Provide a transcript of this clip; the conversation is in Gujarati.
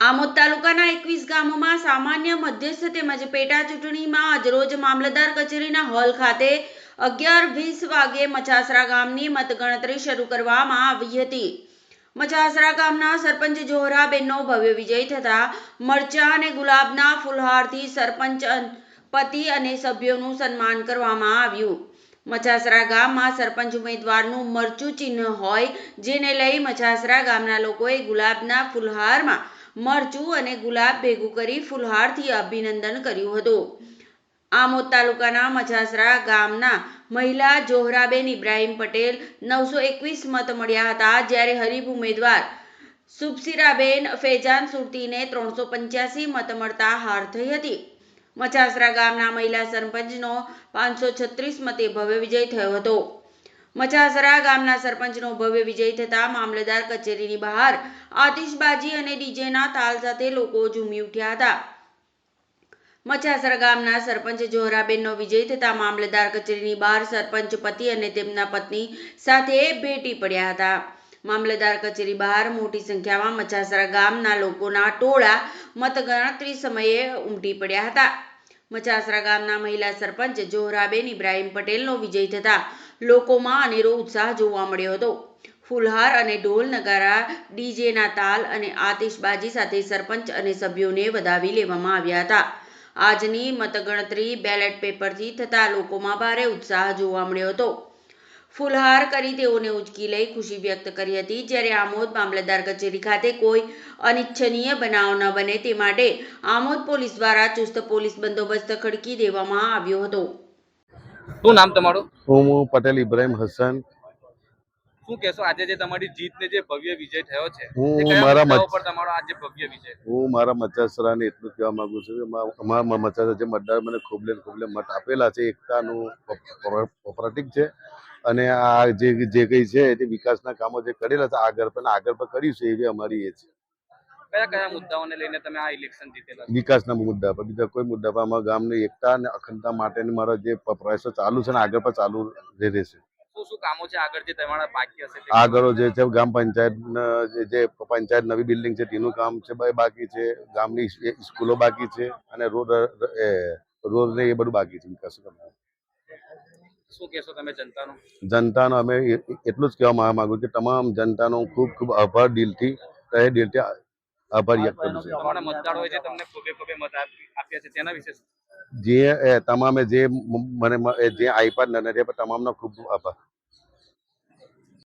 આમોદ તાલુકાના એકવીસ ગામોમાં સામાન્ય મધ્યસ્થ તેમજ પેટા ચૂંટણીમાં આજરોજ મામલતદાર કચેરીના હોલ ખાતે અગિયાર વીસ વાગે મચાસરા ગામની મતગણતરી શરૂ કરવામાં આવી હતી. મચાસરા ગામના સરપંચ જોહરાબેનનો ભવ્ય વિજય થતા મરચા અને ગુલાબના ફુલહારથી સરપંચ પતિ અને સભ્યોનું સન્માન કરવામાં આવ્યું. મચાસરા ગામમાં સરપંચ ઉમેદવારનું મરચું ચિહ્ન હોય, જેને લઈ મચાસરા ગામના લોકોએ ગુલાબના ફુલહારમાં મરચું અને ગુલાબ ભેગું કરી ફુલહારથી અભિનંદન કર્યું હતું. આમોદ તાલુકાના મચાસરા ગામના મહિલા જોહરાબેન ઇબ્રાહીમ પટેલ નવસો એકવીસ મત મળ્યા હતા જ્યારે હરીફ ઉમેદવાર સુબસિરાબેન ફેજાન સુરતીને ત્રણસો પંચ્યાસી મત મળતા હાર થઈ હતી. મચાસરા ગામના મહિલા સરપંચનો પાંચસો છત્રીસ મતે ભવ્ય વિજય થયો હતો. મચાસરા ગામના સરપંચનો ભવ્ય વિજય થતા મામલતદાર કચેરીની બહાર આતિશબાજી અને ડીજેના તાલ સાથે લોકો ઝૂમી ઉઠ્યા હતા. મચાસરા ગામના સરપંચ જોહરાબેનનો વિજય થતા મામલતદાર કચેરીની બહાર સરપંચ પતિ અને તેમના પત્ની સાથે ભેટી પડ્યા હતા. મામલતદાર કચેરી બહાર મોટી સંખ્યામાં મચાસરા ગામના લોકોના ટોળા મતગણતરી સમયે ઉમટી પડ્યા હતા. મચાસરા ગામના મહિલા સરપંચ જોહરાબેન ઇબ્રાહીમ પટેલનો વિજય થતા લોકોમાં અનેરો ઉત્સાહ જોવા મળ્યો હતો. ફુલહાર અને ઢોલ નગારા, ડીજેના તાલ અને આતિશબાજી સાથે સરપંચ અને સભ્યોને વધાવી લેવામાં આવ્યા હતા. આજની મતગણતરી બેલેટ પેપરથી થતા લોકોમાં ભારે ઉત્સાહ જોવા મળ્યો હતો. ફુલહાર કરી તેઓને ઉચકી લઈ ખુશી વ્યક્ત કરી હતી. જ્યારે આમોદ મામલતદાર કચેરી ખાતે કોઈ અનિચ્છનીય બનાવ ન બને તે માટે આમોદ પોલીસ દ્વારા ચુસ્ત પોલીસ બંદોબસ્ત ખડકી દેવામાં આવ્યો હતો. શું નામ તમારું? હું પટેલ ઇબ્રાહિમ હસન. શું કહેશો? આજે જે તમારી જીતને જે ભવ્ય વિજય થયો છે હું મારા પર તમારો આજે ભવ્ય વિજય હું મારા મચાસરાને એટલું કહેવા માંગુ છું કે અમારા મચાસરા જે મતદાર મને ખૂબલે ખૂબલે મત આપેલા છે. એકતાનું પ- પ- છે. અને આ જે જે કંઈ છે તે વિકાસના કામો જે કરેલા છે આગળ પણ આગળ પણ કરીશું એવી અમારી એ છે. કયા કયા મુદ્દાઓને લઈને તમે આ ઇલેક્શન જીતેલા વિકાસના મુદ્દા પર. બીજા કોઈ મુદ્દા પર અમારા ગામની એકતા અને અખંડતા માટેની મારા જે પ્રયાસો ચાલુ છે ને આગળ પણ ચાલુ રહે- રહેશે શું શું કામો છે? આગળ જે બાકી આગળ જે છે ગામ પંચાયત જે પંચાયત નવી બિલ્ડિંગ છે તેનું કામ છે બાકી છે. ગામની સ્કૂલો બાકી છે અને રોડ રોડ ને એ બધું બાકી છે વિકાસ. શું કહેશો તમે જનતાનું? જનતાનો અમે એટલું જ કહેવા માંગુ કે તમામ જનતાનો ખૂબ ખૂબ આભાર દિલથી તહે દિલથી આભાર વ્યક્ત કરું છું. તમારા જે તમને ખોબે ખોબે મત આપ્યા છે તેના વિશે જે તમામે જે મને જે આપ્યા નથી તમામનો ખૂબ ખૂબ આભાર.